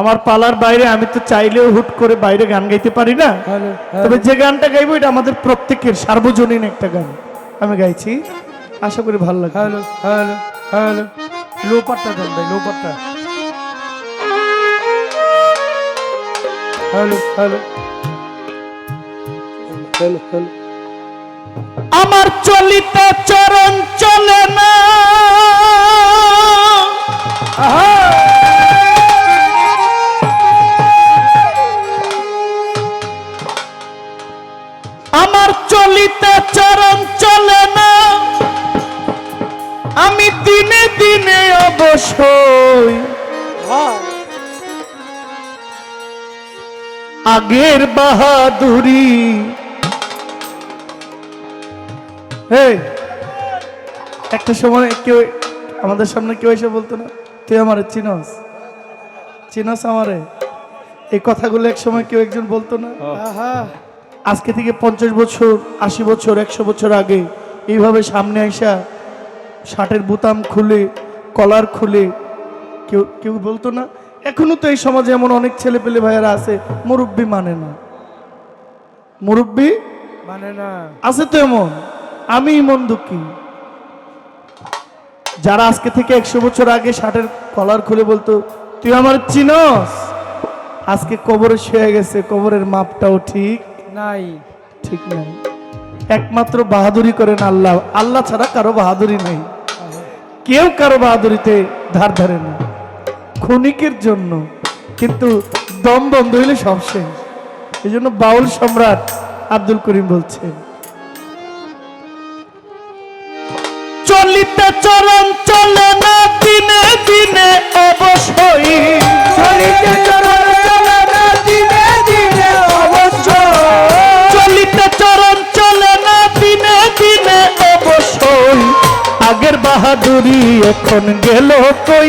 আমার পালার বাইরে আমি তো চাইলেও হুট করে বাইরে গান গাইতে পারি না। হ্যালো তবে যে গানটা গাইবো এটা আমাদের প্রত্যেকের সার্বজনীন একটা গান। আমি গাইছি আশা করি ভালো লাগে হ্যালো হ্যালো হ্যালো। লো পাট্টা দেন ভাই লো পাট্টা হ্যালো হ্যালো। Hello hello. আমার চলিত চরণ আগের বাহাদুরি। একটা সময় কেউ আমাদের সামনে কেউ এসে বলতো না তুই আমারে চিনস? চিনস আমারে? এই কথাগুলো এক সময় কেউ একজন বলতো না। আজকে থেকে পঞ্চাশ বছর আশি বছর একশো বছর আগে এইভাবে সামনে আইসা শার্টের বোতাম খুলে কলার খুলে কেউ কেউ বলতো না এখনও তো এই সমাজে এমন অনেক ছেলে পেলে ভাইয়েরা আছে মুরব্বী মানে না। মুরব্বী? মানে না। আছে তো এমন আমি মন দুঃখী। যারা আজকে থেকে একশো বছর আগে শার্টের কলার খুলে বলতো তুই আমার চিনস? আজকে কবরে শুয়ে গেছে কবরের মাপটাও ঠিক? নাই। ঠিক নাই। একমাত্র বাহাদুরি করেন আল্লাহ। আল্লাহ ছাড়া কারও বাহাদুরি নাই। কেউ কারও বাহাদুরিতে ধার ধারে না। ক্ষণিকের জন্য। কিন্তু দম বন্ধ হইলে সব শেষ। এই জন্য বাউল সম্রাট আব্দুল করিম বলছেন চলিতে চরণ চলে না, দিনে দিনে অবশ্যই। চলিতে চরণ চলে না, দিনে দিনে অবশ্যই। চলিতে চরণ চলে না, দিনে দিনে অবশ্যই। আগের বাহাদুরি এখন গেল কই?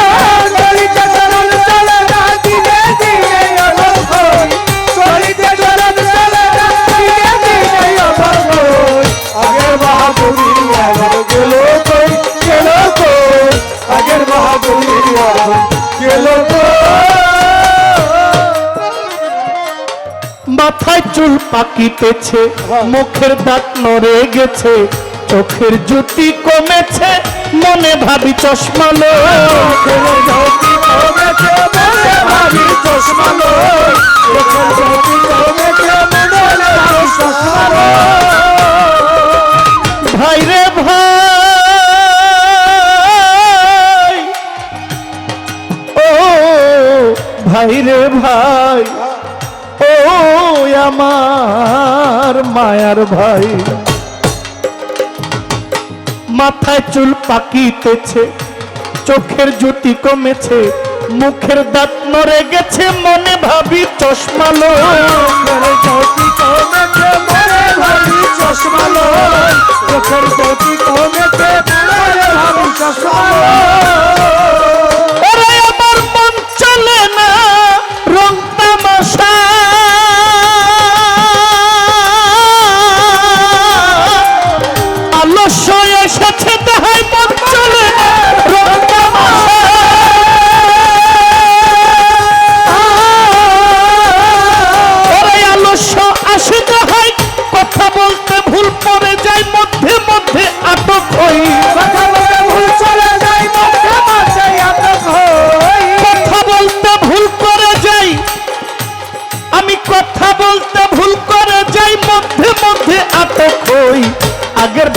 চুল পাকিতেছে মুখের দাঁত নড়ে গেছে চোখের জুতি কমেছে মনে ভাবি চশমালো ভাই। মাথায় চুল পাকিতেছে, চোখের জ্যোতি কমেছে, মুখের দাঁত নড়ে গেছে, মনে ভাবি চশমালো ভাবি চশমা জ্যোতি কমেছে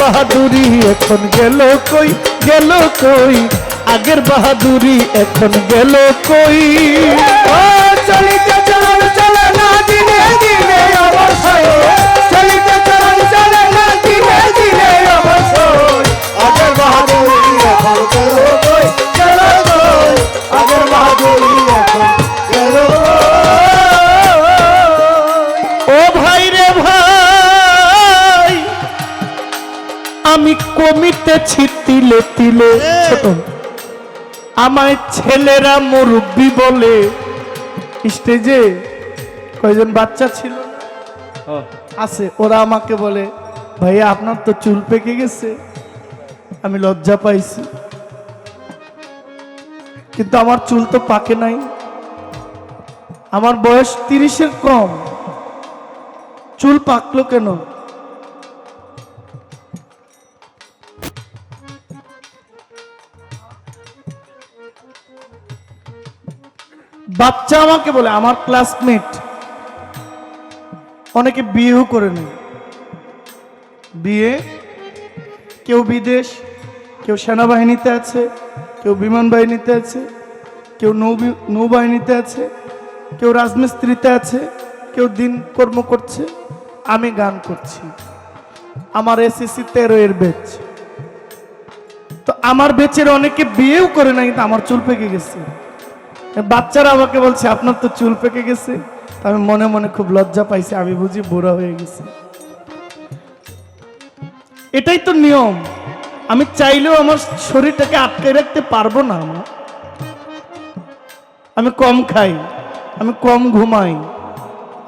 বাহাদুরি এখন গেল কই? গেল কই? আগের বাহাদুরি এখন গেল কই? চলে কমিতেছি তিলে তিলে। ছোট। আমায় ছেলেরা মুরব্বী বলে। স্টেজে কয়জন বাচ্চা ছিল? আছে ওরা আমাকে বলে ভাইয়া আপনার তো চুল পেকে গেছে। আমি লজ্জা পাইছি। কিন্তু আমার চুল তো পাকে নাই। আমার বয়স তিরিশের কম। চুল পাকলো কেন? বাচ্চা আমাকে বলে, আমার ক্লাসমেট অনেকে বিয়েও করে নেয়। বিয়ে, কেউ বিদেশ, কেউ সেনাবাহিনীতে আছে, কেউ বিমান বাহিনীতে আছে, কেউ নৌ নৌবাহিনীতে আছে, কেউ রাজমিস্ত্রিতে আছে, কেউ দিন কর্ম করছে, আমি গান করছি। আমার এসএসসি তেরো এর বেচ তো আমার বেচের অনেকে বিয়েও করে নাই, কিন্তু আমার চুল পেকে গেছে। বাচ্চারা আমাকে বলছে আপনার তো চুল পেকে গেছে। আমি মনে মনে খুব লজ্জা পাইছি আমি বুঝি বুড়া হয়ে গেছি। এটাই তো নিয়ম। আমি চাইলেও আমার শরীরটাকে আটকে রাখতে পারব না আমার আমি কম খাই আমি কম ঘুমাই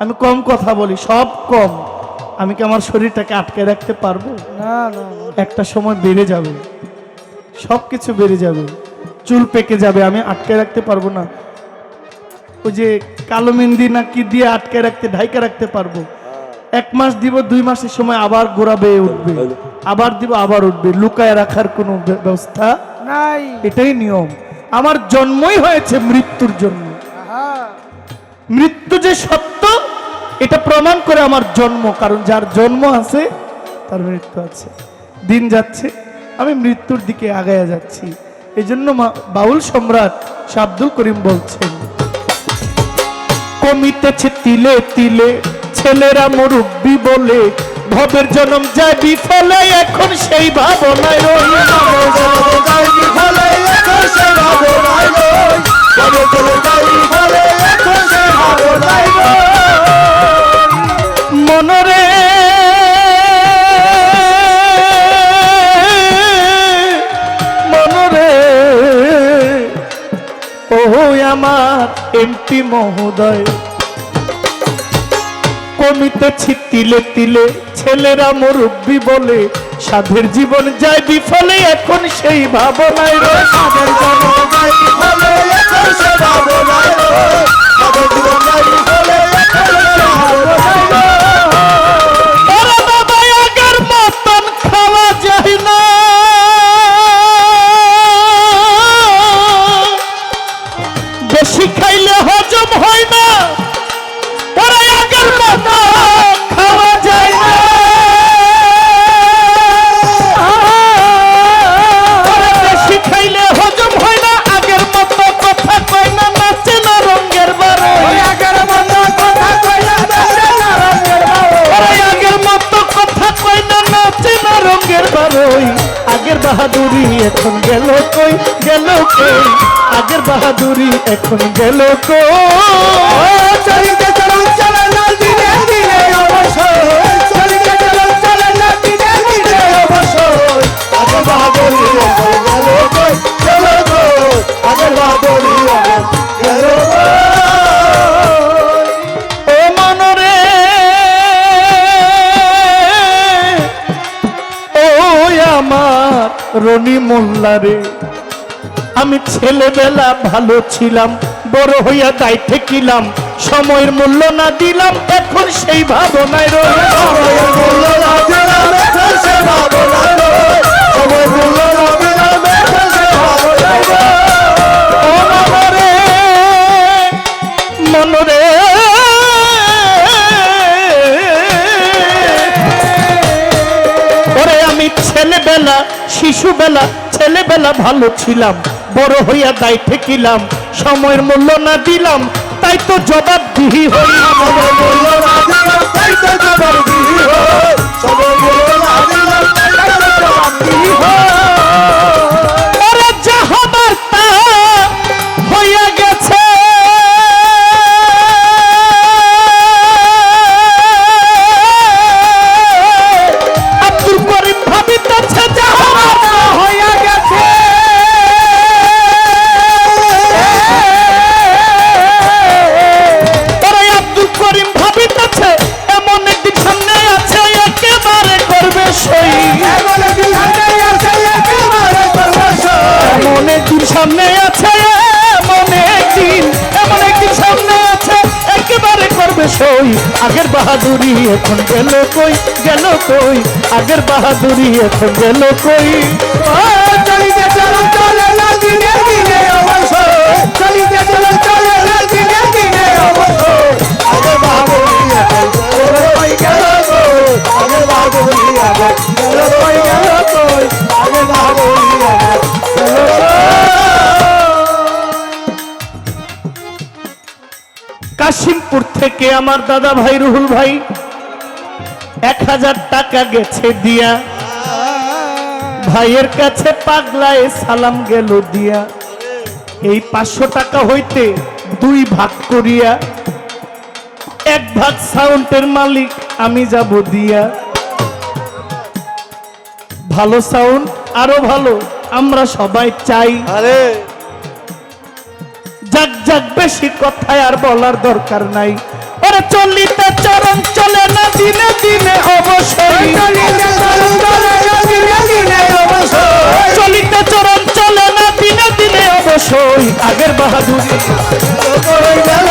আমি কম কথা বলি সব কম। আমি কি আমার শরীরটাকে আটকে রাখতে পারব? না না একটা সময় বেড়ে যাবে সব কিছু বেড়ে যাবে। চুল পেকে যাবে আমি আটকে রাখতে পারব না। ওই যে কালো মেহেন্দি না কি দিয়ে আটকে রাখতে ঢাইকা রাখতে পারব। এক মাস দিব দুই মাসের সময় আবার গোড়া বেয়ে উঠবে। আবার দিব আবার উঠবে। লুকায় রাখার কোনো ব্যবস্থা নাই। এটাই নিয়ম। আমার জন্মই হয়েছে মৃত্যুর জন্য। মৃত্যু যে সত্য এটা প্রমাণ করে আমার জন্ম। কারণ যার জন্ম আছে তার মৃত্যু আছে। দিন যাচ্ছে আমি মৃত্যুর দিকে আগায়া যাচ্ছি। এই জন্য বাউল সম্রাট শাহ আব্দুল করিম বলছেন কমিতেছে তিলে তিলে, ছেলেরা মুরব্বী বলে, ভবের জন্ম যায় বিফলে এখন সেই ভাবনায় মনরে আমার এমপি মহোদয়। কমিতেছি তিলে তিলে ছেলেরা মুরব্বী বলে, সাধের জীবন যায় বিফলে, এখন সেই ভাবনায় রে সাধের জীবন যায় বিফলে, এখন সেই ভাবনায় ওরে বাহাদুরি এখন গেল কই চলিতে চলন চলে না অবসর। চলিতে চলন চলে না আগে বাহাদুরি আমার রনি মোল্লারে আমি ছেলেবেলা ভালো ছিলাম, বড় হইয়া তাই ঠেকিলাম, সময়ের মূল্য না দিলাম, এখন সেই ভাবনায় মনরে। ওরে আমি ছেলেবেলা, শিশুবেলা, ছেলেবেলা ভালো ছিলাম বড় হইয়া দায় ঠেকিলাম। সময়ের মূল্য না দিলাম তাই তো জবাব দিহি হইলাম সামনে আছে এমন একদিন এমন একদিন সামনে আছে, একেবারে করবে সই। আগের বাহাদুরি এখন গেল কই? গেল কই? আগের বাহাদুরি এখন গেল কই? চলিতে চলে চলিতে চলে থেকে আমার দাদা ভাই রুহুল ভাই? এক হাজার টাকা গেছে দিয়া। ভাইয়ের কাছে পাগলায় সালাম গেল দিয়া। এই পাঁচশো টাকা হইতে দুই ভাগ করিয়া এক ভাগ সাউন্ডের মালিক আমি যাব দিয়া। ভালো সাউন্ড আরও ভালো আমরা সবাই চাই। আরে। যাক যাক বেশি কথায় আর বলার দরকার নাই। চলিতে চরণ চলে না দিনে দিনে চলিতে অবসর। চলিতে চরণ চলে না দিনে দিনে অবশ্যই আগের বাহাদুরি কই গেল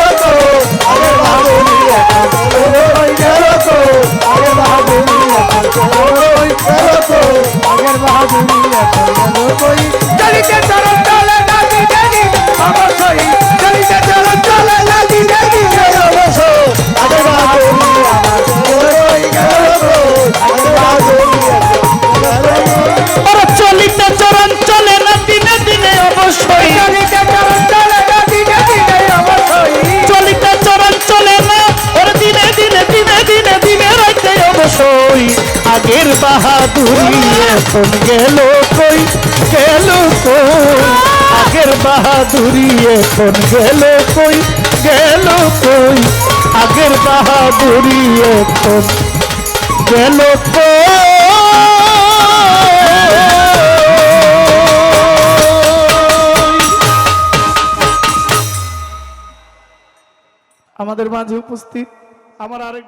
আগের বাহাদুরি, এখন গেল কই? গেল কই? আগের বাহাদুরি, এখন গেল কই? গেল কই? আগের বাহাদুরি, এখন গেল আমাদের মাঝে উপস্থিত আমার আরেক